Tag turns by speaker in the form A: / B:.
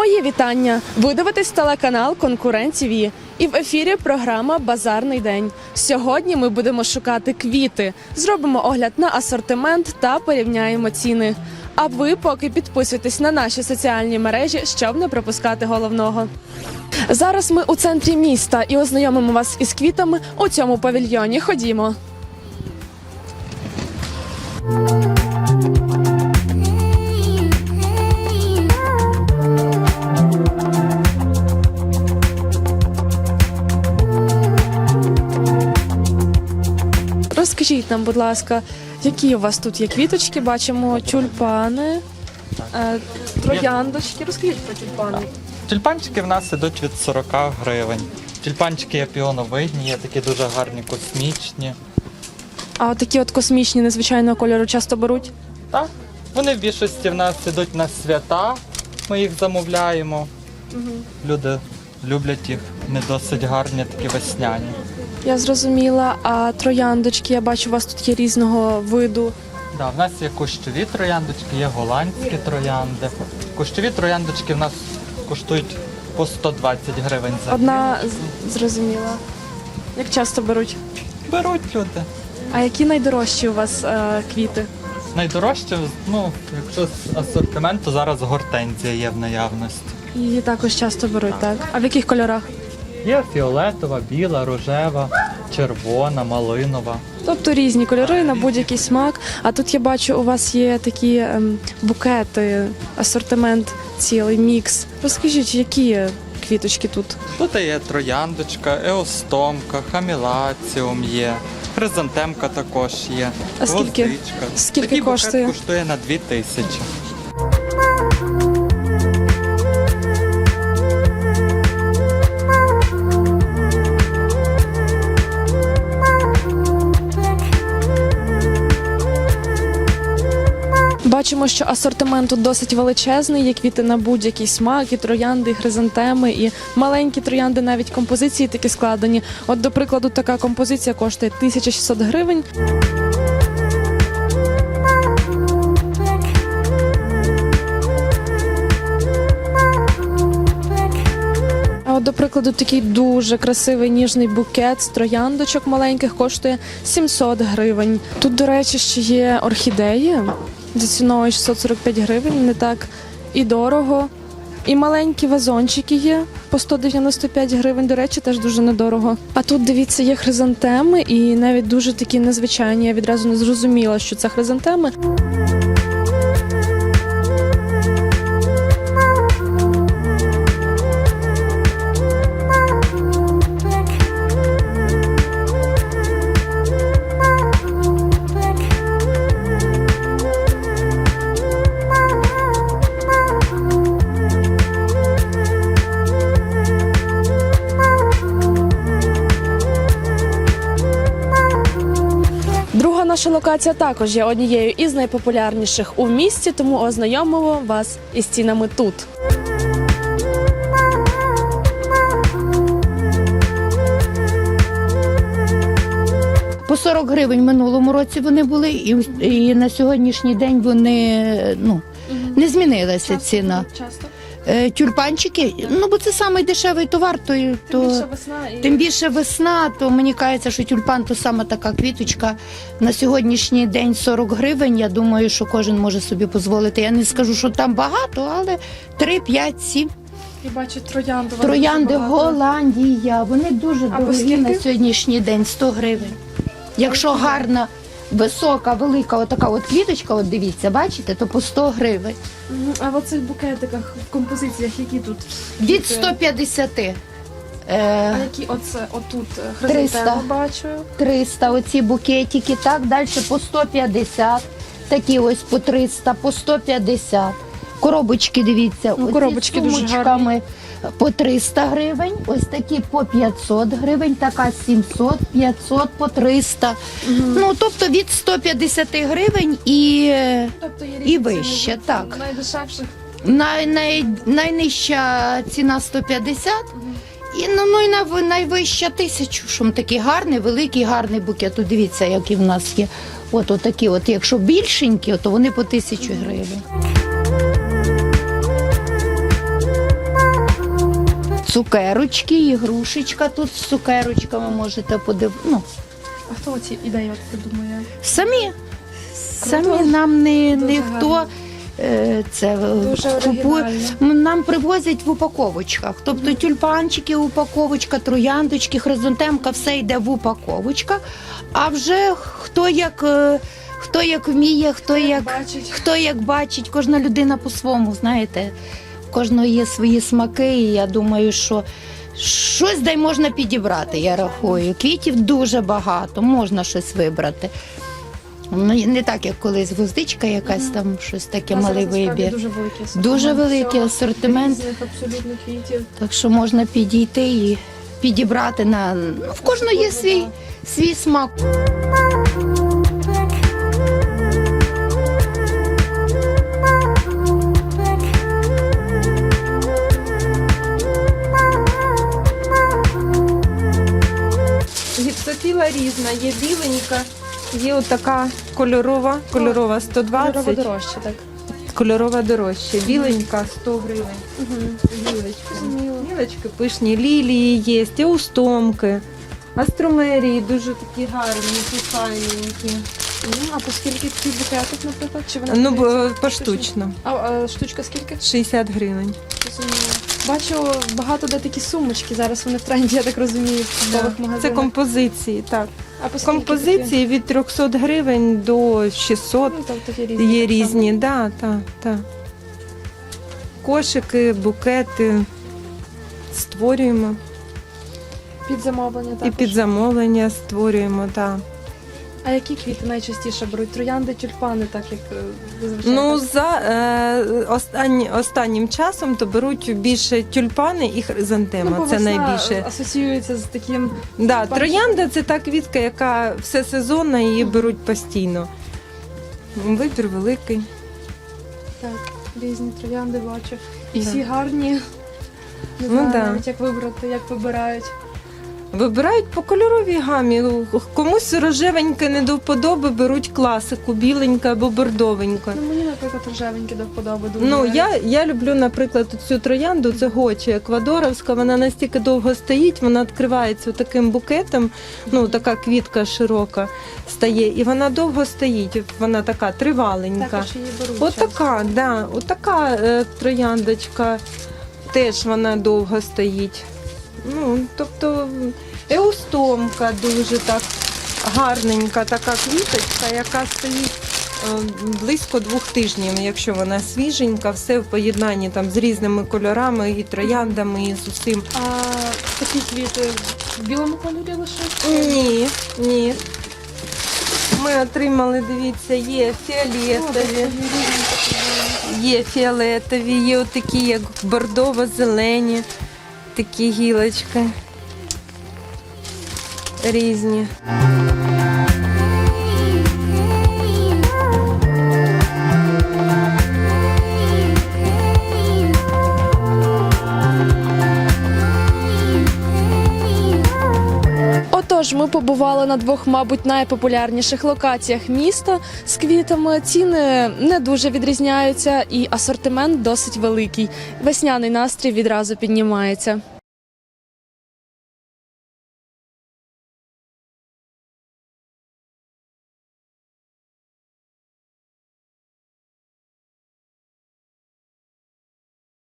A: Мої вітання! Ви дивитесь телеканал Конкурент ТВ. І в ефірі програма Базарний день. Сьогодні ми будемо шукати квіти, зробимо огляд на асортимент та порівняємо ціни. А ви поки підписуйтесь на наші соціальні мережі, щоб не пропускати головного. Зараз ми у центрі міста і ознайомимо вас із квітами у цьому павільйоні. Ходімо. Розкажіть нам, будь ласка, які у вас тут є квіточки? Бачимо тюльпани, е, трояндочки. Розкажіть про тюльпани.
B: Тюльпанчики в нас ідуть від 40 гривень. Тюльпанчики є піоновидні, є такі дуже гарні космічні.
A: А от такі от космічні незвичайного кольору часто беруть.
B: Так, вони в більшості в нас ідуть на свята. Ми їх замовляємо. Люди люблять їх. Вони досить гарні, такі весняні.
A: Я зрозуміла. А трояндочки, я бачу, у вас тут є різного виду.
B: Да, в нас є кущові трояндочки, є голландські троянди. Кущові трояндочки в нас коштують по 120 гривень за
A: Одна з- зрозуміла. Як часто беруть?
B: беруть люди.
A: А які найдорожчі у вас е, квіти?
B: Найдорожче, ну, якщо з асортименту, зараз гортензія є в наявності.
A: Її також часто беруть, так? А в яких кольорах?
B: Є фіолетова, біла, рожева, червона, малинова.
A: Тобто різні кольори на будь-який смак. А тут я бачу, у вас є такі ем, букети, асортимент, цілий мікс. Розкажіть, які квіточки тут?
B: Тут є трояндочка, еостомка, хамілаціум є, хризантемка також є.
A: А скільки?
B: гвоздичка.
A: Скільки
B: Такий
A: коштує?
B: букет коштує на 2 тисячі.
A: Бачимо, що асортимент тут досить величезний. Є квіти на будь-який смак, і троянди, і хризантеми, і маленькі троянди, навіть композиції такі складені. От, до прикладу, така композиція коштує 1600 гривень. До прикладу, такий дуже красивий ніжний букет з трояндочок маленьких коштує 700 гривень. Тут, до речі, ще є орхідеї за ціною 645 гривень, не так і дорого. І маленькі вазончики є по 195 гривень. До речі, теж дуже недорого. А тут дивіться, є хризантеми, і навіть дуже такі незвичайні. Я відразу не зрозуміла, що це хризантеми. Наша локація також є однією із найпопулярніших у місті, тому ознайомимо вас із цінами тут.
C: По 40 гривень в минулому році вони були, і, і на сьогоднішній день вони ну, не змінилася ціна.
A: Часто.
C: Е, Тюльпанчики, ну бо це самий дешевий товар, то, то
A: весна і
C: тим більше весна, то мені кажеться, що тюльпан то саме така квіточка. На сьогоднішній день 40 гривень. Я думаю, що кожен може собі дозволити. Я не скажу, що там багато, але 3, 5, 7.
A: і бачу троянду. вона
C: Троянди
A: дуже багато.
C: Голландія, вони дуже
A: А
C: дорогі
A: скільки?
C: на сьогоднішній день 100 гривень. Якщо гарна, висока, велика отака от квіточка, от дивіться, бачите, то по 100 гривень.
A: Мгм. А в оцих букетиках, в композиціях, які тут?
C: Від
A: Квіти?
C: 150
A: А
C: е,
A: які оце отут е, хризантеми бачу.
C: 300 оці букетики, так, далі по 150, такі ось по 300, по 150. Коробочки, дивіться,
A: Ну, коробочки
C: з
A: дуже
C: сумочками по 300 гривень, ось такі по 500 гривень, така 700, 500 по 300. Ну, тобто від 150 гривень і
A: Тобто
C: І вище, так.
A: найдешевших.
C: най, най, найнижча ціна 150. І ну, ну і на найвища тисячу, що такий гарний, великий, гарний букет. От дивіться, які в нас є. От отакі, от якщо більшенькі, то вони по тисячу гривень. Цукерочки, ігрушечка тут з цукерочками можете подивитися. Ну,
A: А хто ці ідеї от придумує?
C: самі.
A: Круто.
C: Самі нам не,
A: Дуже
C: ніхто е, це е,
A: Дуже
C: купує.
A: оригінально.
C: Нам привозять в упаковочках. Тобто тюльпанчики, упаковочка, трояндочки, хризантемка, все йде в упаковочках. А вже хто як, е, хто як вміє, хто як,
A: бачить.
C: хто як бачить, кожна людина по-своєму, знаєте, кожного є свої смаки, і я думаю, що. Щось дай можна підібрати, я рахую. Квітів дуже багато, можна щось вибрати. Ну, Не так, як колись гвоздичка якась там, щось таке
A: А
C: малий вибір.
A: Дуже великий асортимент.
C: Дуже великий асортимент.
A: Різних абсолютно квітів.
C: Так що можна підійти і підібрати на ну, в кожного є свій, свій смак.
D: Різна, є біленька, є отака кольорова, кольорова 120,
A: Кольорово дорожче, так.
D: кольорова дорожче, біленька 100 гривень. Гілочки. Гілочки пишні, лілії є, еустомки, астромерії дуже такі гарні, файненькі.
A: М, А по скільки такий букетик, наприклад? Чи вони
D: Ну, б- поштучно,
A: А, а штучка скільки?
D: 60 гривень.
A: Розумію. Бачу багато де такі сумочки. Зараз вони в тренді, я так розумію, в торгових
D: Це композиції, так.
A: а по скільки
D: Композиції від 300 гривень до 600.
A: Ну, тобто є різні.
D: Є
A: так само.
D: різні, да, так, так. Кошики, букети створюємо.
A: Під замовлення
D: І під замовлення створюємо, так.
A: А які квіти найчастіше беруть? Троянди, тюльпани, так як е, зазвичай?
D: Ну, за е, останні, останнім часом то беруть більше тюльпани і хризантема.
A: бо
D: це найбільше.
A: асоціюється з таким
D: Да, троянда це та квітка, яка все сезонна, її беруть постійно. Вибір великий.
A: так, різні троянди бачу. І всі гарні. Не
D: Ну, да.
A: навіть як вибрати, як вибирають.
D: Вибирають по кольоровій гамі. Комусь рожевеньке не до вподоби, беруть класику, біленька або бордовенька.
A: Ну мені, наприклад, рожевенькі до вподоби.
D: Ну, я, я люблю, наприклад, цю троянду, це гочі еквадоровська, вона настільки довго стоїть, вона відкривається таким букетом, ну, така квітка широка стає, і вона довго стоїть, вона така триваленька.
A: також її беруть.
D: От така, да, от така е, трояндочка, теж вона довго стоїть. Ну, тобто еустомка дуже так гарненька така квіточка, яка стоїть е, близько двох тижнів, якщо вона свіженька, все в поєднанні там з різними кольорами, і трояндами, і з усім.
A: А такі квіти в білому кольорі лише?
D: Ні, ні. Ми отримали, дивіться, є фіолетові. Є фіолетові, є отакі, як бордово-зелені, такі гілочки. Різні.
A: Ми побували на двох, мабуть, найпопулярніших локаціях міста з квітами. Ціни не дуже відрізняються, і асортимент досить великий. Весняний настрій відразу піднімається.